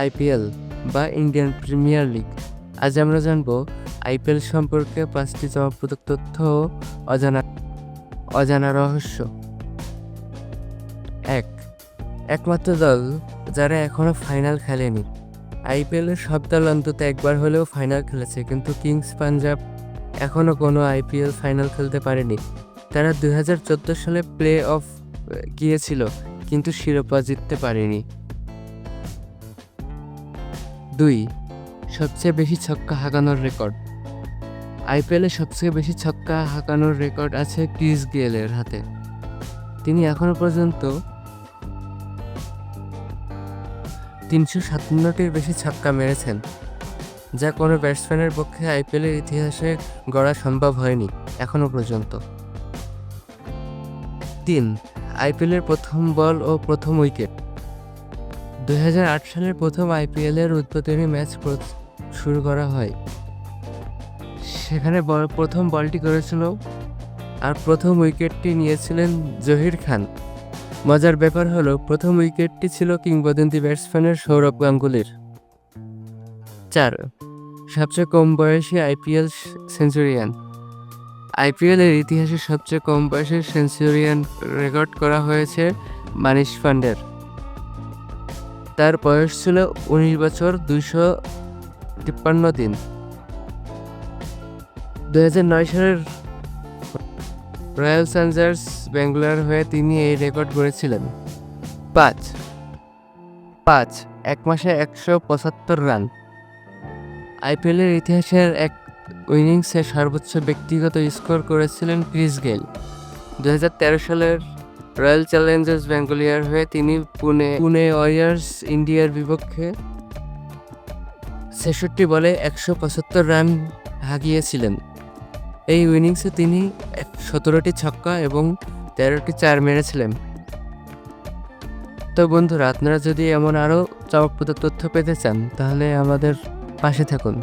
IPL বা Indian premier league. আজ আমরা জানব আইপিএল সম্পর্কে পাঁচটি চমকপ্রদ তথ্য অজানা অজানা রহস্য। এক, একমাত্র দল যারা এখনও ফাইনাল খেলেনি। আইপিএলের সব দল অন্তত একবার হলেও ফাইনাল খেলেছে, কিন্তু কিংস পাঞ্জাব এখনও কোনো আইপিএল ফাইনাল খেলতে পারেনি। তারা দু হাজার চোদ্দ সালে প্লে অফ গিয়েছিল, কিন্তু শিরোপা জিততে পারেনি। দুই, সবচেয়ে বেশি ছক্কা হাঁকানোর রেকর্ড। আইপিএলে সবচেয়ে বেশি ছক্কা হাঁকানোর রেকর্ড আছে ক্রিস গেলের হাতে। তিনি এখনও পর্যন্ত তিনশো সাতান্নটির বেশি ছক্কা মেরেছেন, যা কোনো ব্যাটসম্যানের পক্ষে আইপিএলের ইতিহাসে গড়া সম্ভব হয়নি এখনও পর্যন্ত। তিন, আইপিএলের প্রথম বল ও প্রথম উইকেট। দু হাজার আট সালের প্রথম আইপিএলের উদ্বোধনী ম্যাচ শুরু করা হয়। সেখানে প্রথম বলটি করেছিল আর প্রথম উইকেটটি নিয়েছিলেন জহির খান। মজার ব্যাপার হলো, প্রথম উইকেটটি ছিল কিংবদন্তি ব্যাটসম্যানের সৌরভ গাঙ্গুলির। চার, সবচেয়ে কম বয়সী আইপিএল সেঞ্চুরিয়ান। আইপিএলের ইতিহাসে সবচেয়ে কম বয়সের সেঞ্চুরিয়ান রেকর্ড করা হয়েছে মানিশ পান্ডের। তার বয়স ছিল উনিশ বছর দুইশো তিপ্পান্ন দিন। দু হাজার নয় সালের রয়্যাল চ্যালেঞ্জার্স ব্যাঙ্গালোর হয়ে তিনি এই রেকর্ড গড়েছিলেন। পাঁচ। পাঁচ। এক মাসে একশো পঁচাত্তর রান। আইপিএলের ইতিহাসের এক উইনিংসে সর্বোচ্চ ব্যক্তিগত স্কোর করেছিলেন ক্রিস গেল দুহাজার তেরো সালের রয়্যাল চ্যালেঞ্জার্স ব্যাঙ্গালোর হয়ে তিনি পুনে পুনে ওয়ারিয়ার্স ইন্ডিয়ার বিপক্ষে ছেষট্টি বলে একশো পঁচাত্তর রান হাগিয়েছিলেন। এই ইনিংসে তিনি সতেরোটি ছক্কা এবং তেরোটি চার মেরেছিলেন। তো বন্ধুরা, আপনারা যদি এমন আরও চমকপ্রদ তথ্য পেতে চান, তাহলে আমাদের পাশে থাকুন।